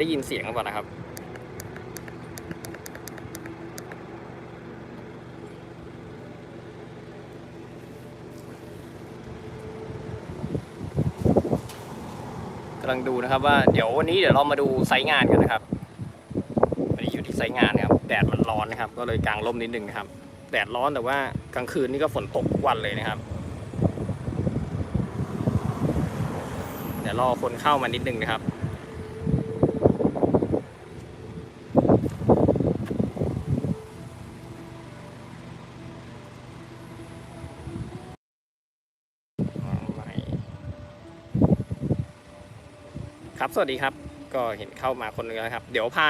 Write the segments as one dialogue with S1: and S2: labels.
S1: ได้ยินเสียงกันก่อนนะครับ กำลังดูนะครับว่าเดี๋ยววันนี้เดี๋ยวเรามาดูไซต์งานกันนะครับวันนี้อยู่ที่ไซต์งานนะครับ แดดมันร้อนนะครับ ก็เลยกางร่มนิดนึงนะครับ แดดร้อนแต่ว่ากลางคืนนี่ก็ฝนตกกวันเลยนะครับ เดี๋ยวรอคนเข้ามานิดนึงนะครับ ครับสวัสดีครับก็เห็นเข้ามาคนนึงแล้วครับ เดี๋ยวพา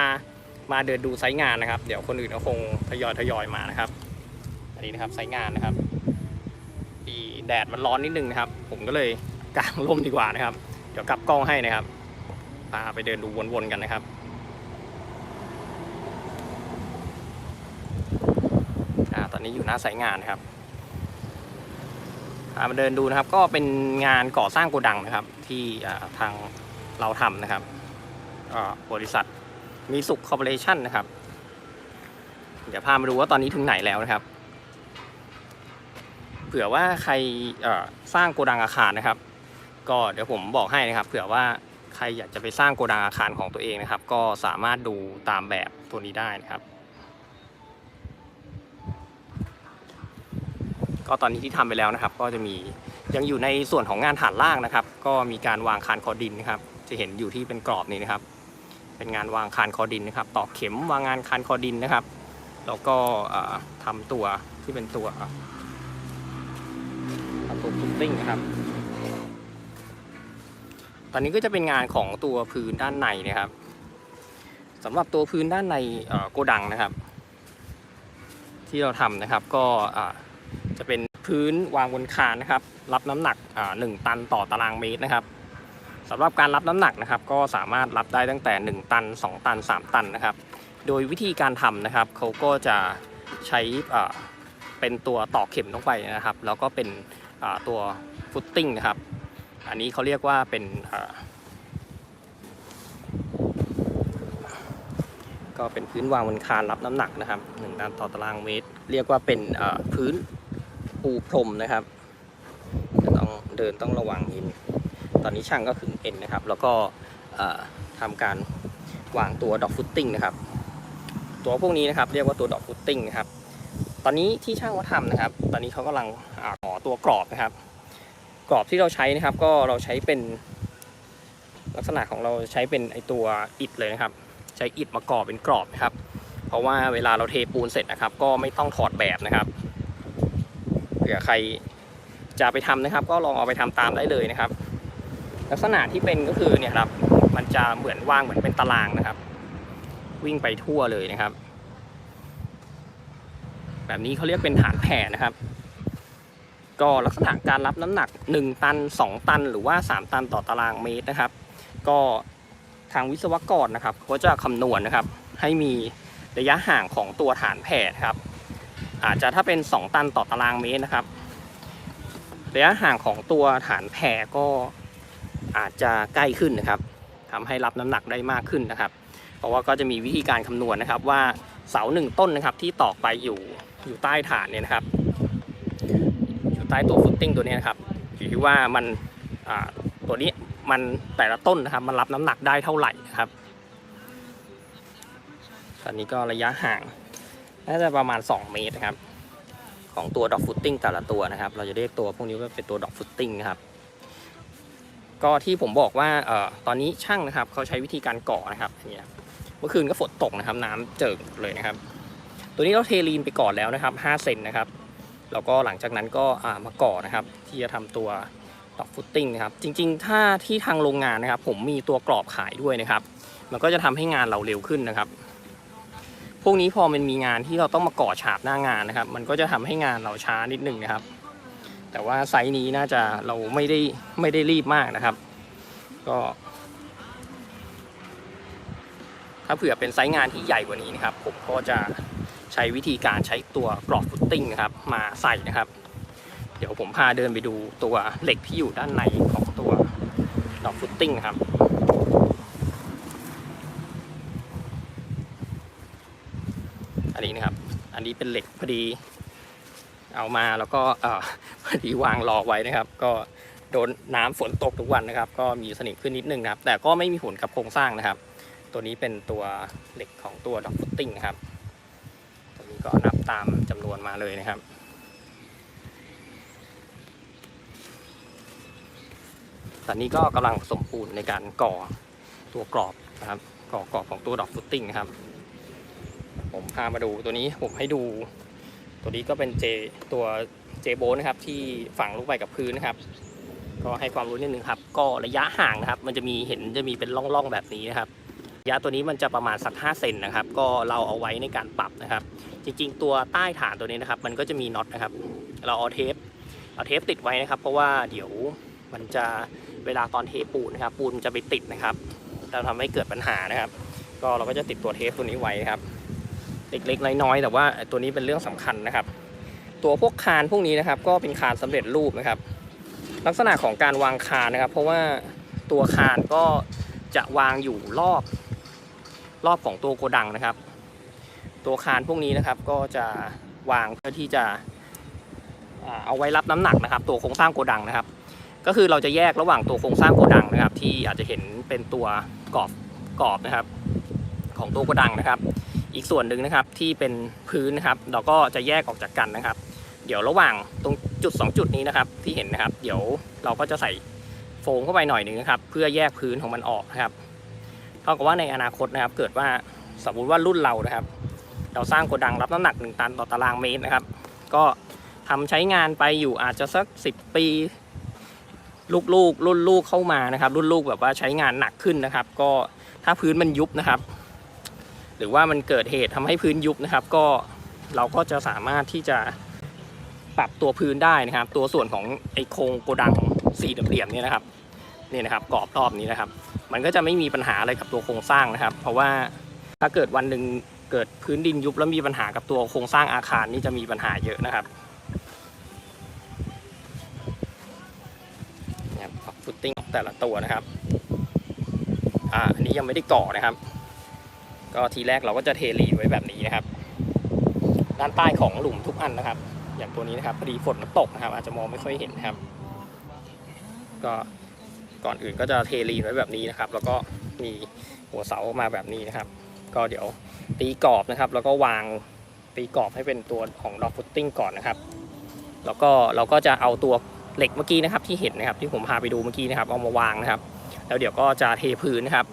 S1: มาเดินดูไซต์งานนะครับ เดี๋ยวคนอื่นก็คงทยอยทยอยมานะครับ อันนี้นะครับไซต์งานนะครับดีแดดมันร้อนนิดนึงนะครับ ผมก็เลยกางร่มดีกว่านะครับ เดี๋ยวกลับกล้องให้นะครับพาไปเดินดูวนๆกันนะครับอตอนนี้อยู่หน้าไซงานนะครับพามาเดินดูนะครับ ก็เป็นงานก่อสร้างโกดังนะครับ ที่ทาง เราทำนะครับบริษัทมีสุขคอร์ปอเรชั่นนะครับ เดี๋ยวพามาดูว่าตอนนี้ถึงไหนแล้วนะครับ เผื่อว่าใครสร้างโกดังอาคารนะครับ ก็เดี๋ยวผมบอกให้นะครับ เผื่อว่าใครอยากจะไปสร้างโกดังอาคารของตัวเองนะครับ ก็สามารถดูตามแบบตัวนี้ได้นะครับ ก็ตอนนี้ที่ทำไปแล้วนะครับ ก็จะมียังอยู่ในส่วนของงานฐานล่างนะครับ ก็มีการวางคานคอดินนะครับ จะเห็นอยู่ที่เป็นกรอบนี้นะครับ เป็นงานวางคานคอดินนะครับตอกเข็มวางงานคานคอดินนะครับ แล้วก็เอ่อทำตัวที่เป็นตัวทำตัวพุตติ้งนะครับ ตอนนี้ก็จะเป็นงานของตัวพื้นด้านในนะครับสำหรับตัวพื้นด้านในโกดังนะครับ ที่เราทำนะครับก็จะเป็นพื้นวางบนคานนะครับ รับน้ำหนักอ่า1ตันต่อตารางเมตรนะครับ สำหรับการรับน้ำหนักนะครับก็สามารถรับได้ตั้งแต่ 1 ตัน 2 ตัน 3 ตันนะครับ โดยวิธีการทำนะครับเขาก็จะใช้เป็นตัวตอกเข็มลงไปนะครับ แล้วก็เป็นตัวฟุตติ้งนะครับ อันนี้เขาเรียกว่าเป็นก็เป็นพื้นวางบนคานรับน้ำหนักนะครับ1ตันต่อตารางเมตร เรียกว่าเป็นพื้นปูพรมนะครับต้องเดินต้องระวังนิด ตอนนี้ช่างก็ขึงเอ็นนะครับ แล้วก็เอ่อทำการวางตัวดอกฟุตติ้งนะครับ ตัวพวกนี้นะครับเรียกว่าตัวดอกฟุตติ้งนะครับ ตอนนี้ที่ช่างเขาทำนะครับ ตอนนี้เขากำลังอาขอตัวกรอบนะครับ กรอบที่เราใช้นะครับ ก็เราใช้เป็นลักษณะของเราใช้เป็นไอตัวอิฐเลยนะครับ ใช้อิฐมาก่อเป็นกรอบนะครับ เพราะว่าเวลาเราเทปูนเสร็จนะครับ ก็ไม่ต้องถอดแบบนะครับเผื่อใครจะไปทำนะครับ ก็ลองเอาไปทำตามได้เลยนะครับ ลักษณะที่เป็นก็คือเนี่ยครับมันจะเหมือนวางเหมือนเป็นตารางนะครับ วิ่งไปทั่วเลยนะครับ แบบนี้เขาเรียกเป็นฐานแผ่นะครับ ก็ลักษณะการรับน้ำหนัก 1 ตัน 2 ตัน หรือว่า 3 ตันต่อตารางเมตรนะครับ ก็ทางวิศวกรนะครับเขาจะคำนวณนะครับ ให้มีระยะห่างของตัวฐานแผ่นะครับ อาจจะถ้าเป็น 2 ตันต่อตารางเมตรนะครับระยะห่างของตัวฐานแผ่ก็ อาจจะใกล้ขึ้นนะครับทำให้รับน้ำหนักได้มากขึ้นนะครับ เพราะว่าก็จะมีวิธีการคำนวณนะครับว่าเสาหนึ่งต้นนะครับที่ตอกไปอยู่อยู่ใต้ฐานเนี่ยนะครับ อยู่ใต้ตัวฟุตติ้งตัวนี้นะครับอยู่ที่ว่ามันตัวนี้มันแต่ละต้นนะครับมันรับน้ำหนักได้เท่าไหร่นะครับ ตอนนี้ก็ระยะห่างน่าจะประมาณ 2 เมตรนะครับ ของตัวดอกฟุตติ้งแต่ละตัวนะครับ เราจะเรียกตัวพวกนี้ว่าเป็นตัวดอกฟุตติ้งนะครับ ก็ที่ผมบอกว่าเอ่อตอนนี้ช่างนะครับเขาใช้วิธีการก่อนะครับเนี่ยเมื่อคืนก็ฝนตกนะครับ น้ำเจิ่งเลยนะครับ ตัวนี้เราเทลีนไปก่อนแล้วนะครับ5เซนนะครับแล้วก็หลังจากนั้นก็อ่ามาก่อนะครับ ที่จะทำตัวดอกฟุตติ้งนะครับ จริง ๆ ถ้าที่ทางโรงงานนะครับ ผมมีตัวกรอบขายด้วยนะครับ มันก็จะทำให้งานเราเร็วขึ้นนะครับ พวกนี้พอมันมีงานที่เราต้องมาก่อฉาบหน้างานนะครับ มันก็จะทำให้งานเราช้านิดนึงนะครับ แต่ว่าไซส์นี้น่าจะเราไม่ได้ไม่ได้รีบมากนะครับ ก็ ถ้าเผื่อเป็นไซส์งานที่ใหญ่กว่านี้นะครับ ผมก็จะใช้วิธีการใช้ตัวกรอบฟุตติ้งนะครับ มาใส่นะครับ เดี๋ยวผมพาเดินไปดูตัวเหล็กที่อยู่ด้านในของตัวดอกฟุตติ้งครับอันนี้นะครับ อันนี้เป็นเหล็กพอดี เอามาแล้วก็พอดีวางรอไว้นะครับ ก็โดนน้ำฝนตกทุกวันนะครับ ก็มีสนิมขึ้นนิดนึงนะครับ แต่ก็ไม่มีผลกับโครงสร้างนะครับ ตัวนี้เป็นตัวเหล็กของตัวดอกฟุตติ้งนะครับ ตัวนี้ก็นับตามจำนวนมาเลยนะครับตอนนี้ก็กำลังสมปูนในการก่อตัวกรอบนะครับก่อกรอบของตัวดอกฟุตติ้งนะครับ ผมพามาดูตัวนี้ผมให้ดู ตัวนี้ก็เป็นเจตัวเจโบนะครับที่ฝังลงไปกับพื้นนะครับ ก็ให้ความรู้นิดนึงครับ ก็ระยะห่างนะครับ มันจะมีเห็นจะมีเป็นร่องๆแบบนี้นะครับระยะตัวนี้มันจะประมาณสัก5เซนนะครับ ก็เราเอาไว้ในการปรับนะครับ จริง ๆ ตัวใต้ฐานตัวนี้นะครับ มันก็จะมีน็อตนะครับ เราเอาเทปเอาเทปติดไว้นะครับ เพราะว่าเดี๋ยวมันจะเวลาตอนเทปูนนะครับ ปูนจะไปติดนะครับจะทำให้เกิดปัญหานะครับ ก็เราก็จะติดตัวเทปตัวนี้ไว้ครับ เล็กๆ น้อยๆแต่ว่าตัวนี้เป็นเรื่องสำคัญนะครับ ตัวพวกคานพวกนี้นะครับ ก็เป็นคานสำเร็จรูปนะครับ ลักษณะของการวางคานนะครับ เพราะว่าตัวคานก็จะวางอยู่รอบรอบของตัวโกดังนะครับ ตัวคานพวกนี้นะครับก็จะวางเพื่อที่จะเอาไว้รับน้ำหนักนะครับ ตัวโครงสร้างโกดังนะครับ ก็คือเราจะแยกระหว่างตัวโครงสร้างโกดังนะครับ ที่อาจจะเห็นเป็นตัวกรอบกรอบนะครับ ของตัวโกดังนะครับ อีกส่วนหนึ่งนะครับที่เป็นพื้นนะครับ เราก็จะแยกออกจากกันนะครับ เดี๋ยวระหว่างตรงจุด 2 จุดนี้นะครับ ที่เห็นนะครับ เดี๋ยวเราก็จะใส่โฟมเข้าไปหน่อยหนึ่งนะครับ เพื่อแยกพื้นของมันออกนะครับเท่ากับว่าในอนาคตนะครับ เกิดว่าสมมติว่ารุ่นเรานะครับ เราสร้างโกดังรับน้ำหนัก 1 ตันต่อตารางเมตรนะครับ ก็ทำใช้งานไปอยู่อาจจะสัก 10 ปีลูกๆ รุ่นลูกเข้ามานะครับ รุ่นลูกแบบว่าใช้งานหนักขึ้นนะครับ ก็ถ้าพื้นมันยุบนะครับ หรือว่ามันเกิดเหตุทำให้พื้นยุบนะครับ ก็เราก็จะสามารถที่จะปรับตัวพื้นได้นะครับ ตัวส่วนของไอโครงโกดังสี่เหลี่ยมเนี่ยนะครับนี่นะครับกรอบรอบนี้นะครับ มันก็จะไม่มีปัญหาอะไรกับตัวโครงสร้างนะครับ เพราะว่าถ้าเกิดวันหนึ่งเกิดพื้นดินยุบแล้วมีปัญหากับตัวโครงสร้างอาคารนี่จะมีปัญหาเยอะนะครับฟุตติ้งแต่ละตัวนะครับอ่าอันนี้ยังไม่ได้ก่อนะครับ ก็ทีแรกเราก็จะเทลีดไว้แบบนี้นะครับ ด้านใต้ของหลุมทุกอันนะครับ อย่างตัวนี้นะครับพอดีฝนมันตกนะครับ อาจจะมองไม่ค่อยเห็นนะครับ ก็ก่อนอื่นก็จะเทลีดไว้แบบนี้นะครับ แล้วก็มีหัวเสามาแบบนี้นะครับ ก็เดี๋ยวตีกรอบนะครับ แล้วก็วางตีกรอบให้เป็นตัวของดอกฟุตติ้งก่อนนะครับ แล้วก็เราก็จะเอาตัวเหล็กเมื่อกี้นะครับที่เห็นนะครับที่ผมพาไปดูเมื่อกี้นะครับเอามาวางนะครับ แล้วเดี๋ยวก็จะเทพื้นนะครับ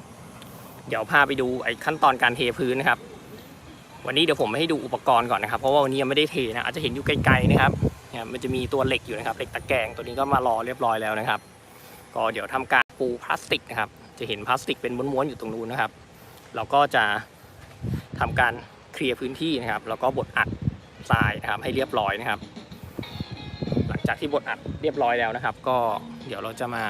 S1: เดี๋ยวพาไปดูไอ้ขั้นตอนการเทพื้นนะครับ วันนี้เดี๋ยวผมให้ดูอุปกรณ์ก่อนนะครับ เพราะว่าวันนี้ยังไม่ได้เทนะอาจจะเห็นอยู่ไกลๆนะครับเนี่ยมันจะมีตัวเหล็กอยู่นะครับเหล็กตะแกรงตัวนี้ก็มารอเรียบร้อยแล้วนะครับ ก็เดี๋ยวทำการปูพลาสติกนะครับ จะเห็นพลาสติกเป็นม้วนๆอยู่ตรงนู้นนะครับ เราก็จะทำการเคลียร์พื้นที่นะครับ แล้วก็บดอัดทรายนะครับให้เรียบร้อยนะครับ หลังจากที่บดอัดเรียบร้อยแล้วนะครับ ก็เดี๋ยวเราจะมา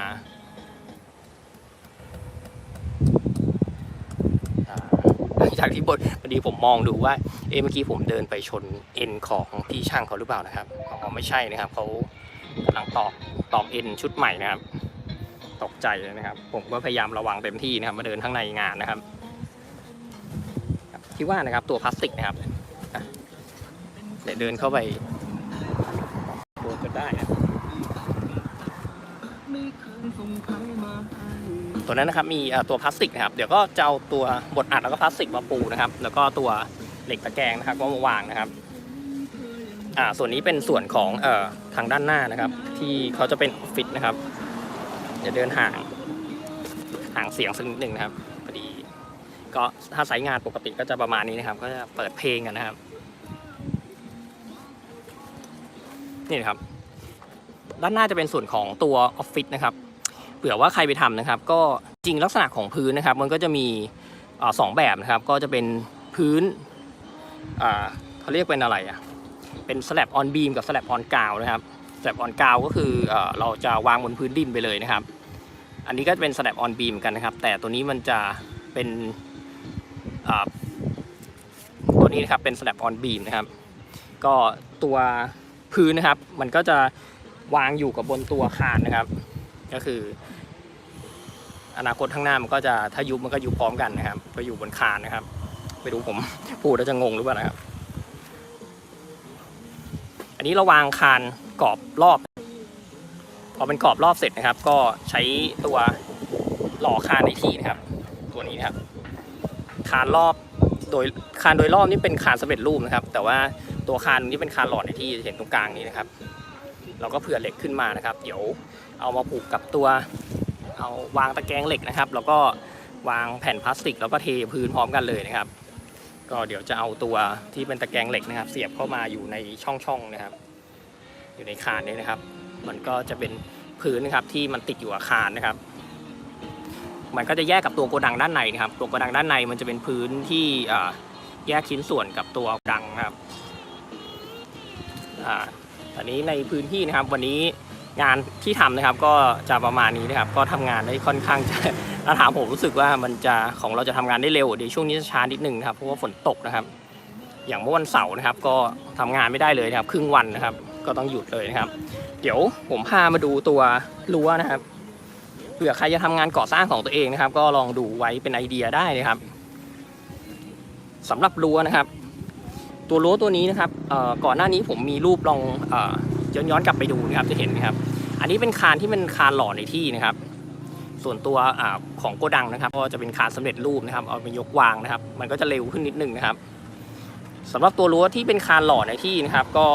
S1: หลัง จากที่บทพอดีผมมองดูว่า เอะเมื่อกี้ผมเดินไปชนเอ็นของพี่ช่างเขาหรือเปล่านะครับอ๋อไม่ใช่นะครับเขากำลังตอกตอกเอ็นชุดใหม่นะครับ ตกใจเลยนะครับ ผมก็พยายามระวังเต็มที่นะครับ มาเดินข้างในงานนะครับครับที่ว่านะครับตัวพลาสติกนะครับเดี๋ยวเดินเข้าไปโดนจนได้นะ ตัวนั้นนะครับมีตัวพลาสติกนะครับเดี๋ยวก็จะเอาตัวบดอัดแล้วก็พลาสติกมาปูนะครับ แล้วก็ตัวเหล็กตะแกรงนะครับก็มาวางนะครับอ่าส่วนนี้เป็นส่วนของเอ่อทางด้านหน้านะครับ ที่เขาจะเป็นออฟฟิศนะครับ เดี๋ยวเดินห่างห่างเสียงสักนิดหนึ่งนะครับพอดี ก็ถ้าสายงานปกติก็จะประมาณนี้นะครับ ก็จะเปิดเพลงกันนะครับ นี่นะครับ ด้านหน้าจะเป็นส่วนของตัวออฟฟิศนะครับ เผื่อว่าใครไปทำนะครับ ก็จริงลักษณะของพื้นนะครับ มันก็จะมีอสองแบบนะครับ ก็จะเป็นพื้นเขาเรียกเป็นอะไรอะเป็นสแลบออนบีมกับสแลบออนกาวนะครับสแลบออนกาวก็คือเอ่อเราจะวางบนพื้นดินไปเลยนะครับ อันนี้ก็จะเป็นสแลบออนบีมกันนะครับ แต่ตัวนี้มันจะเป็นตัวนี้นะครับเป็นสแลบออนบีมนะครับ ก็ตัวพื้นนะครับ มันก็จะวางอยู่กับบนตัวคานนะครับ ก็คือ อนาคตข้างหน้ามันก็จะถ้ายุบมันก็ยุบพร้อมกันนะครับ ก็อยู่บนคานนะครับไม่รู้ผมพูดแล้วจะงงหรือเปล่านะครับ อันนี้เราวางคานกรอบรอบพอเป็นกรอบรอบเสร็จนะครับ ก็ใช้ตัวหล่อคานในที่นะครับ ตัวนี้นะครับ คานรอบโดยคานโดยรอบนี่เป็นคานสำเร็จรูปนะครับ แต่ว่าตัวคานนี้เป็นคานหล่อในที่เห็นตรงกลางนี้นะครับ เราก็เผื่อเหล็กขึ้นมานะครับ เดี๋ยว เอามาผูกกับตัว เอาวางตะแกรงเหล็กนะครับ แล้วก็วางแผ่นพลาสติก แล้วก็เทพื้นพร้อมกันเลยนะครับ ก็เดี๋ยวจะเอาตัวที่เป็นตะแกรงเหล็กนะครับ เสียบเข้ามาอยู่ในช่องๆนะครับ อยู่ในคานนี้นะครับ มันก็จะเป็นพื้นนะครับที่มันติดอยู่กับคานนะครับ มันก็จะแยกกับตัวโกดังด้านในนะครับ ตัวโกดังด้านในมันจะเป็นพื้นที่แยกชิ้นส่วนกับตัวกดังครับอ่าตอนนี้ในพื้นที่นะครับวันนี้ งานที่ทำนะครับก็จะประมาณนี้นะครับ ก็ทำงานได้ค่อนข้างจะถ้าถามผมรู้สึกว่ามันจะของเราจะทำงานได้เร็วเดี๋ยวช่วงนี้จะช้านิดนึงนะครับเพราะว่าฝนตกนะครับ อย่างเมื่อวันเสาร์นะครับ ก็ทำงานไม่ได้เลยนะครับครึ่งวันนะครับ ก็ต้องหยุดเลยนะครับ เดี๋ยวผมพามาดูตัวรั้วนะครับเผื่อใครจะทำงานก่อสร้างของตัวเองนะครับ ก็ลองดูไว้เป็นไอเดียได้นะครับสำหรับรั้วนะครับ ตัวรั้วตัวนี้นะครับก่อนหน้านี้ผมมีรูปลองอ ย้อนย้อนกลับไปดูนะครับจะเห็นนะครับ อันนี้เป็นคานที่เป็นคานหล่อในที่นะครับ ส่วนตัวอของโกดังนะครับ ก็จะเป็นคานสำเร็จรูปนะครับ เอาไปยกวางนะครับ มันก็จะเร็วขึ้นนิดนึงนะครับสำหรับตัวรั้วที่เป็นคานหล่อในที่นะครับ ก็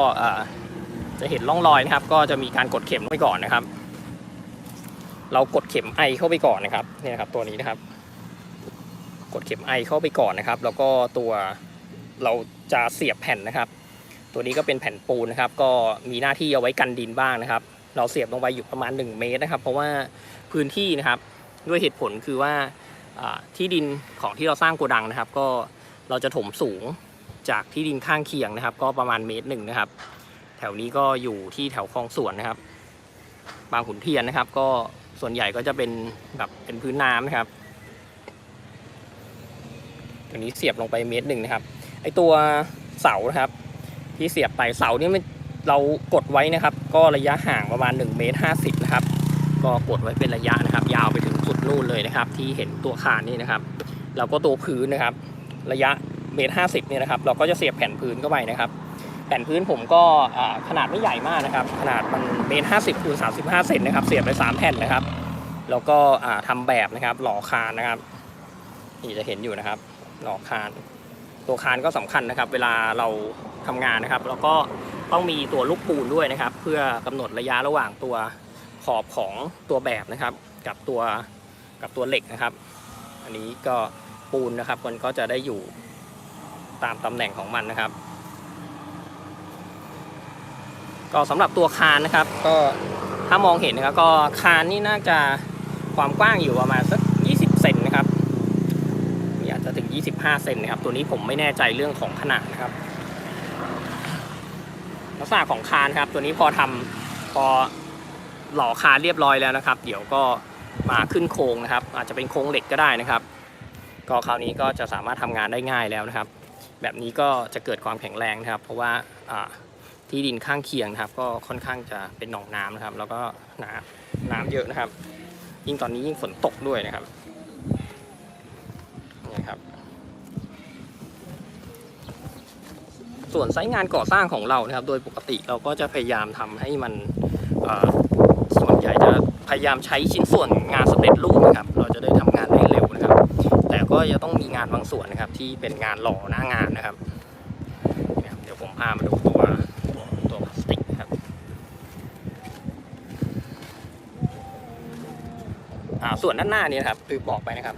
S1: จะเห็นร่องรอยนะครับ ก็จะมีการกดเข็มไว้ก่อนนะครับ เรากดเข็มไอเข้าไปก่อนนะครับเนี่ยนะครับ ตัวนี้นะครับ กดเข็มไอเข้าไปก่อนนะครับ แล้วก็ตัวเราจะเสียบแผ่นนะครับ ตัวนี้ก็เป็นแผ่นปูนนะครับ ก็มีหน้าที่เอาไว้กันดินบ้างนะครับ เราเสียบลงไปอยู่ประมาณ 1 เมตรนะครับ เพราะว่าพื้นที่นะครับด้วยเหตุผลคือว่าที่ดินของที่เราสร้างโกดังนะครับ ก็เราจะถมสูงจากที่ดินข้างเคียงนะครับ ก็ประมาณเมตรหนึ่งนะครับ แถวนี้ก็อยู่ที่แถวคลองสวนนะครับ บางขุนเทียนนะครับ ก็ส่วนใหญ่ก็จะเป็นแบบเป็นพื้นน้ำนะครับตัวนี้เสียบลงไปเมตรหนึ่งนะครับไอตัวเสานะครับ ที่เสียบไปเสานี่เรากดไว้นะครับ ก็ระยะห่างประมาณ1เมตร50นะครับก็กดไว้เป็นระยะนะครับ ยาวไปถึงสุดนู่นเลยนะครับ ที่เห็นตัวคานนี่นะครับแล้วก็ตัวพื้นนะครับ ระยะเมตรห้าสิบเนี่ยนะครับ เราก็จะเสียบแผ่นพื้นเข้าไปนะครับ แผ่นพื้นผมก็ขนาดไม่ใหญ่มากนะครับ ขนาดมันเมตรห้าสิบคูณสามสิบห้าเซนนะครับ เสียบไปสามแผ่นนะครับ แล้วก็อ่าทำแบบนะครับ หล่อคานนะครับนี่จะเห็นอยู่นะครับ หล่อคาน ตัวคานก็สำคัญนะครับ เวลาเรา ทำงานนะครับ แล้วก็ต้องมีตัวลูกปูนด้วยนะครับ เพื่อกำหนดระยะระหว่างตัวขอบของตัวแบบนะครับ กับตัวกับตัวเหล็กนะครับ อันนี้ก็ปูนนะครับมันก็จะได้อยู่ตามตำแหน่งของมันนะครับ ก็สำหรับตัวคานนะครับ ก็ถ้ามองเห็นนะครับ ก็คานนี่น่าจะความกว้างอยู่ประมาณสัก 20 เซนนะครับอาจจะถึง 25 เซนนะครับ ตัวนี้ผมไม่แน่ใจเรื่องของขนาดนะครับ ลักษณะของคานครับ ตัวนี้พอทำพอหล่อคานเรียบร้อยแล้วนะครับ เดี๋ยวก็มาขึ้นโครงนะครับ อาจจะเป็นโครงเหล็กก็ได้นะครับ ก็คราวนี้ก็จะสามารถทำงานได้ง่ายแล้วนะครับ แบบนี้ก็จะเกิดความแข็งแรงนะครับ เพราะว่าอ่าที่ดินข้างเคียงนะครับ ก็ค่อนข้างจะเป็นหนองน้ำนะครับ แล้วก็น้ำน้ำเยอะนะครับ ยิ่งตอนนี้ยิ่งฝนตกด้วยนะครับ ส่วนไซต์งานก่อสร้างของเรานะครับ โดยปกติเราก็จะพยายามทำให้มันส่วนใหญ่จะพยายามใช้ชิ้นส่วนงานสำเร็จรูปนะครับ เราจะได้ทำงานได้เร็วนะครับ แต่ก็จะต้องมีงานบางส่วนนะครับ ที่เป็นงานหล่อหน้างานนะครับ เดี๋ยวผมพามาดูตัวตัวพลาสติกนะครับส่วนด้านหน้านี่ครับคือบอกไปนะครับ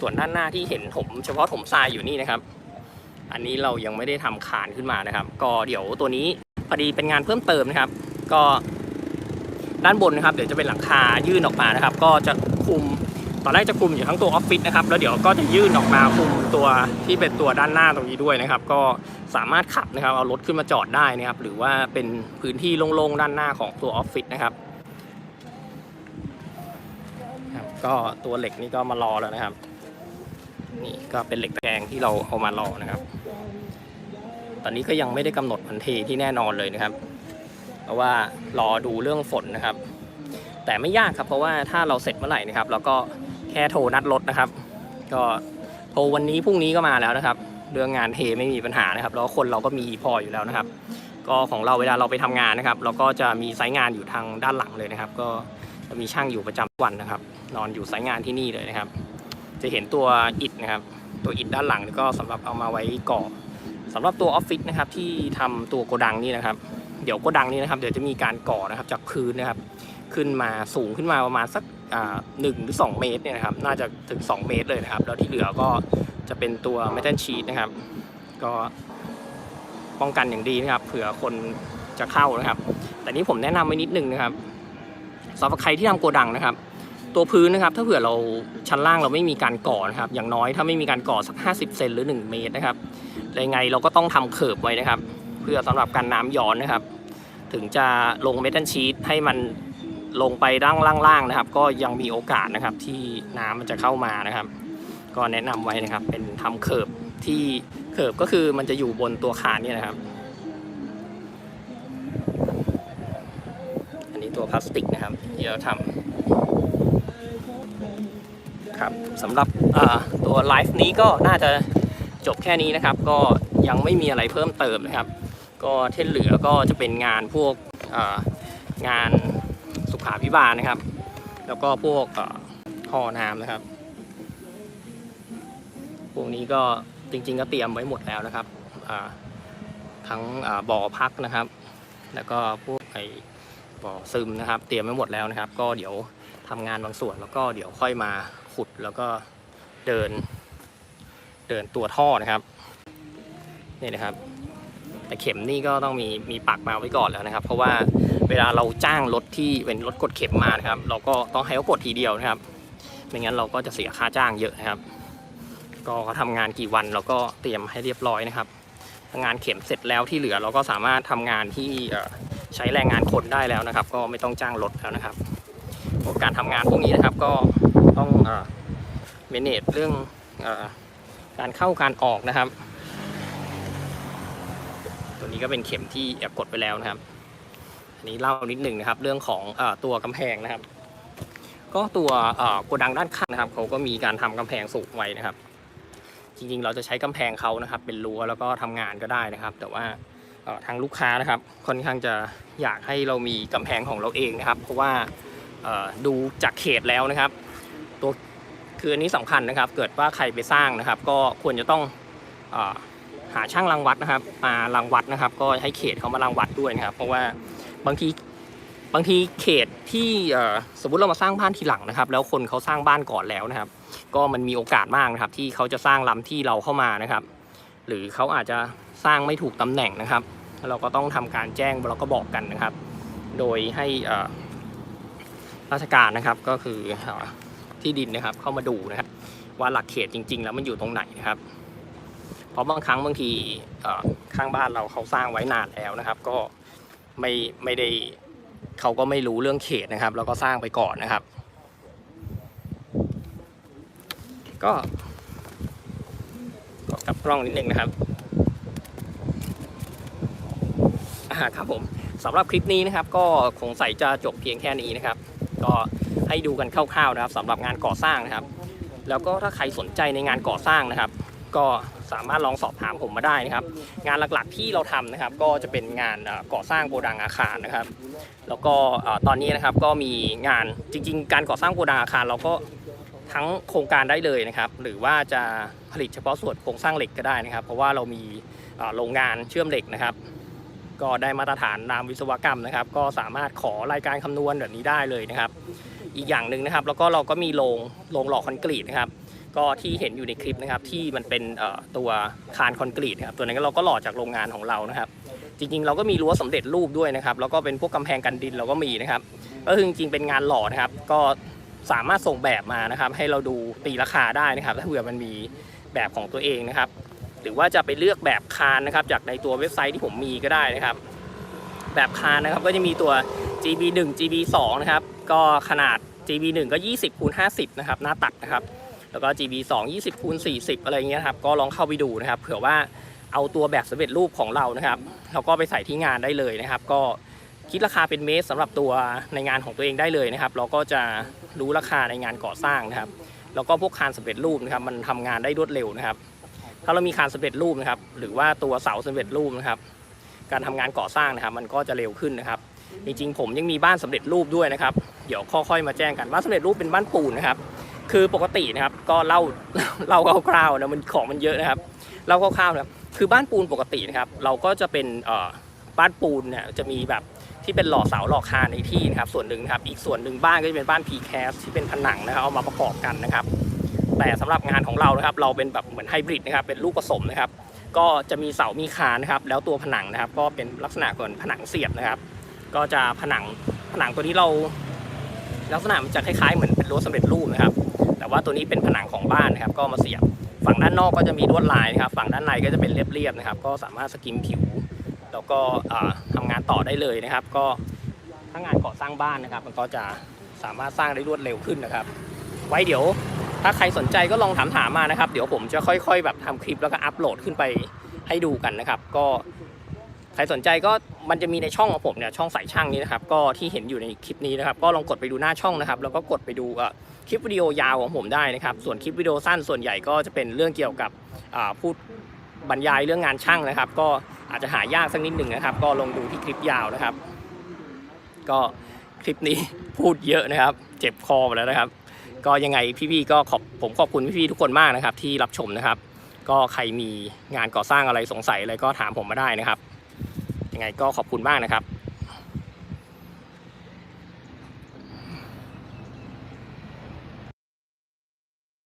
S1: ส่วนด้านหน้าที่เห็นถมเฉพาะถมทรายอยู่นี่นะครับ อันนี้เรายังไม่ได้ทำคานขึ้นมานะครับ ก็เดี๋ยวตัวนี้พอดีเป็นงานเพิ่มเติมนะครับ ก็ด้านบนนะครับ เดี๋ยวจะเป็นหลังคายื่นออกมานะครับ ก็จะคุมตอนแรกจะคุมอยู่ทั้งตัวออฟฟิศนะครับแล้วเดี๋ยวก็จะยื่นออกมาคุมตัวที่เป็นตัวด้านหน้าตรงนี้ด้วยนะครับ ก็สามารถขับนะครับเอารถขึ้นมาจอดได้นะครับ หรือว่าเป็นพื้นที่โล่งๆด้านหน้าของตัวออฟฟิศนะครับก็ตัวเหล็กนี่ก็มารอแล้วนะครับ นี่ก็เป็นเหล็กแดงที่เราเอามารอนะครับ ตอนนี้ก็ยังไม่ได้กำหนดพันเทที่แน่นอนเลยนะครับ เพราะว่ารอดูเรื่องฝนนะครับ แต่ไม่ยากครับเพราะว่าถ้าเราเสร็จเมื่อไหร่นะครับเราก็แค่โทรนัดรถนะครับ ก็โทรวันนี้พรุ่งนี้ก็มาแล้วนะครับ เรื่องงานเทไม่มีปัญหานะครับ แล้วคนเราก็มีพออยู่แล้วนะครับ ก็ของเราเวลาเราไปทำงานนะครับ เราก็จะมีไซต์งานอยู่ทางด้านหลังเลยนะครับ ก็จะมีช่างอยู่ประจำวันนะครับ นอนอยู่ไซต์งานที่นี่เลยนะครับ จะเห็นตัวอิฐนะครับ ตัวอิฐด้านหลังก็สำหรับเอามาไว้ก่อสำหรับตัวออฟฟิศนะครับที่ทำตัวโกดังนี่นะครับ เดี๋ยวโกดังนี้นะครับเดี๋ยวจะมีการก่อนะครับจากพื้นนะครับ ขึ้นมาสูงขึ้นมาประมาณสักหนึ่งหรือสองเมตรเนี่ยนะครับน่าจะถึง 2 เมตรเลยนะครับ แล้วที่เหลือก็จะเป็นตัวเมทัลชีตนะครับ ก็ป้องกันอย่างดีนะครับ เผื่อคนจะเข้านะครับ แต่นี้ผมแนะนำไว้นิดนึงนะครับสำหรับใครที่ทำโกดังนะครับ ตัวพื้นนะครับ ถ้าเผื่อเราชั้นล่างเราไม่มีการก่อนะครับ อย่างน้อยถ้าไม่มีการก่อสัก 50 เซนหรือ 1 เมตรนะครับยังไงเราก็ต้องทำเขิบไว้นะครับ เพื่อสำหรับการน้ำย้อนนะครับ ถึงจะลงเมทัลชีตให้มันลงไปด้านล่างๆนะครับ ก็ยังมีโอกาสนะครับที่น้ำมันจะเข้ามานะครับ ก็แนะนำไว้นะครับ เป็นทำเขิบที่เขิบก็คือมันจะอยู่บนตัวคานเนี่ยนะครับ อันนี้ตัวพลาสติกนะครับที่เราทำ ครับสำหรับตัวไลฟ์นี้ก็น่าจะจบแค่นี้นะครับ ก็ยังไม่มีอะไรเพิ่มเติมนะครับ ก็ที่เหลือก็จะเป็นงานพวกงานสุขาพิบาลนะครับ แล้วก็พวกเอ่อน้ำนะครับ พวกนี้ก็จริง ๆ ก็เตรียมไว้หมดแล้วนะครับทั้งบ่อพักนะครับ แล้วก็พวกไอบ่อซึมนะครับ เตรียมไว้หมดแล้วนะครับ ก็เดี๋ยวทำงานบางส่วนแล้วก็เดี๋ยวค่อยมา ขุดแล้วก็เดิน เดินตัวท่อนะครับนี่นะครับ แต่เข็มนี่ก็ต้องมีมีปักมาไว้ก่อนแล้วนะครับ เพราะว่าเวลาเราจ้างรถที่เป็นรถกดเข็มมานะครับ เราก็ต้องให้เขากดทีเดียวนะครับ ไม่งั้นเราก็จะเสียค่าจ้างเยอะนะครับ ก็เขาทำงานกี่วันเราก็เตรียมให้เรียบร้อยนะครับงานเข็มเสร็จแล้วที่เหลือเราก็สามารถทำงานที่ใช้แรงงานคนได้แล้วนะครับ ก็ไม่ต้องจ้างรถแล้วนะครับ การทำงานพวกนี้นะครับก็ ต้องเอ่อ manage เรื่องอการเข้าการออกนะครับ ตัวนี้ก็เป็นเข็มที่แอบกดไปแล้วนะครับ อันนี้เล่านิดหนึ่งนะครับ เรื่องของอตัวกำแพงนะครับ ก็ตัวโกดังด้านข้างนะครับเขาก็มีการทำกำแพงสูงไว้นะครับ จริงๆ เราจะใช้กำแพงเขานะครับ เป็นรั้วแล้วก็ทำงานก็ได้นะครับ แต่ว่าทางลูกค้านะครับ ค่อนข้างจะอยากให้เรามีกำแพงของเราเองนะครับ เพราะว่าดูจากเขตแล้วนะครับ ตัวคืออันนี้สำคัญนะครับ เกิดว่าใครไปสร้างนะครับ ก็ควรจะต้องอหาช่างรังวัดนะครับมารังวัดนะครับ ก็ให้เขตเขามารังวัดด้วยนะครับ เพราะว่าบางทีบางทีเขตที่สมมติเรามาสร้างบ้านทีหลังนะครับ แล้วคนเขาสร้างบ้านก่อนแล้วนะครับ ก็มันมีโอกาสมากนะครับ ที่เขาจะสร้างล้ำที่เราเข้ามานะครับ หรือเขาอาจจะสร้างไม่ถูกตำแหน่งนะครับ เราก็ต้องทำการแจ้งเราก็บอกกันนะครับ โดยให้ราชการนะครับก็คือ ที่ดินนะครับ เข้ามาดูนะครับ ว่าหลักเขตจริง ๆ แล้วมันอยู่ตรงไหนนะครับ เพราะบางครั้งบางทีข้างบ้านเราเขาสร้างไว้นานแล้วนะครับ ก็ไม่ไม่ได้เขาก็ไม่รู้เรื่องเขตนะครับ แล้วก็สร้างไปก่อนนะครับ ก็กลับกล้องนิดนึงนะครับอ่าครับผมสำหรับคลิปนี้นะครับ ก็คงใส่จะจบเพียงแค่นี้นะครับ ก็ ให้ดูกันคร่าวๆนะครับสำหรับงานก่อสร้างนะครับ แล้วก็ถ้าใครสนใจในงานก่อสร้างนะครับ ก็สามารถลองสอบถามผมมาได้นะครับ งานหลักๆที่เราทำนะครับ ก็จะเป็นงานก่อสร้างโกดังอาคารนะครับ แล้วก็ตอนนี้นะครับก็มีงานจริงๆ การก่อสร้างโกดังอาคารเราก็ทั้งโครงการได้เลยนะครับ หรือว่าจะผลิตเฉพาะส่วนโครงสร้างเหล็กก็ได้นะครับ เพราะว่าเรามีโรงงานเชื่อมเหล็กนะครับ ก็ได้มาตรฐานนามวิศวกรรมนะครับ ก็สามารถขอรายการคำนวณแบบนี้ได้เลยนะครับ อีกอย่างหนึ่งนะครับ แล้วก็เราก็มีโรงโรงหล่อคอนกรีตนะครับ ก็ที่เห็นอยู่ในคลิปนะครับ ที่มันเป็นตัวคานคอนกรีตนะครับ ตัวนั้นเราก็หล่อจากโรงงานของเรานะครับ จริงๆ เราก็มีรั้วสำเร็จรูปด้วยนะครับ แล้วก็เป็นพวกกำแพงกันดินเราก็มีนะครับ ก็คือจริงๆเป็นงานหล่อนะครับ ก็สามารถส่งแบบมานะครับ ให้เราดูตีราคาได้นะครับ ถ้าเผื่อมันมีแบบของตัวเองนะครับ หรือว่าจะไปเลือกแบบคานนะครับ จากในตัวเว็บไซต์ที่ผมมีก็ได้นะครับ แบบคานนะครับก็จะมีตัว GB 1 GB 2นะครับ ก็ขนาด GB 1ก็ 20คูณ50 นะครับ หน้าตัดนะครับ แล้วก็ GB 2 20คูณ40 อะไรเงี้ยครับ ก็ลองเข้าไปดูนะครับ เผื่อว่าเอาตัวแบบสำเร็จรูปของเรานะครับเราก็ไปใส่ที่งานได้เลยนะครับ ก็คิดราคาเป็นเมตรสำหรับตัวในงานของตัวเองได้เลยนะครับ เราก็จะรู้ราคาในงานก่อสร้างนะครับ แล้วก็พวกคานสำเร็จรูปนะครับ มันทำงานได้รวดเร็วนะครับ ถ้าเรามีคานสำเร็จรูปนะครับ หรือว่าตัวเสาสำเร็จรูปนะครับ การทำงานก่อสร้างนะครับ มันก็จะเร็วขึ้นนะครับ จริงๆ ผมยังมีบ้านสำเร็จรูปด้วยนะครับ เดี๋ยวค่อยๆมาแจ้งกันบ้านสำเร็จรูปเป็นบ้านปูนนะครับ คือปกตินะครับก็เล่าเล่าคร่าวๆนะมันของมันเยอะนะครับเล่าคร่าวๆนะครับคือบ้านปูนปกตินะครับ เราก็จะเป็นบ้านปูนเนี่ยจะมีแบบที่เป็นหล่อเสาหล่อคานในที่นะครับ ส่วนหนึ่งครับ อีกส่วนหนึ่งบ้านก็จะเป็นบ้าน p c a s ที่เป็นผนังนะครับเอามาประกอบกันนะครับ แต่สำหรับงานของเรานะครับ เราเป็นแบบเหมือนไฮบริดนะครับเป็นลูกผสมนะครับ ก็จะมีเสามีคานนะครับ แล้วตัวผนังนะครับ ก็เป็นลักษณะเหมือนผนังเสียบนะครับ ก็จะผนังผนังตัวนี้เราลักษณะมันจะคล้ายๆเหมือนเป็นรั้วสำเร็จรูปนะครับ แต่ว่าตัวนี้เป็นผนังของบ้านนะครับ ก็มาเสียบฝั่งด้านนอกก็จะมีลวดลายนะครับ ฝั่งด้านในก็จะเป็นเรียบๆนะครับ ก็สามารถสกิมผิว แล้วก็อ่าทำงานต่อได้เลยนะครับ ก็ถ้างานก่อสร้างบ้านนะครับ มันก็จะสามารถสร้างได้รวดเร็วขึ้นนะครับ ไว้เดี๋ยวถ้าใครสนใจก็ลองถามถามมานะครับ เดี๋ยวผมจะค่อย ๆ แบบทำคลิปแล้วก็อัปโหลดขึ้นไปให้ดูกันนะครับ ก็ ใครสนใจก็มันจะมีในช่องของผมเนี่ยช่องสายช่างนี้นะครับก็ที่เห็นอยู่ในคลิปนี้นะครับก็ลองกดไปดูหน้าช่องนะครับแล้วก็กดไปดูอ่อคลิปวิดีโอยาวของผมได้นะครับส่วนคลิปวิดีโอสั้นส่วนใหญ่ก็จะเป็นเรื่องเกี่ยวกับอ่าพูดบรรยายเรื่องงานช่างนะครับ ก็อาจจะหายากสักนิดหนึ่งนะครับ ก็ลองดูที่คลิปยาวนะครับ ก็คลิปนี้พูดเยอะนะครับ เจ็บคอหมดแล้วนะครับ ก็ยังไงพี่ๆก็ขอบผมขอบคุณพี่ๆทุกคนมากนะครับ ที่รับชมนะครับ ก็ใครมีงานก่อสร้างอะไรสงสัยอะไรก็ถามผมมาได้นะครับ ยังไงก็ขอบคุณมากนะครับ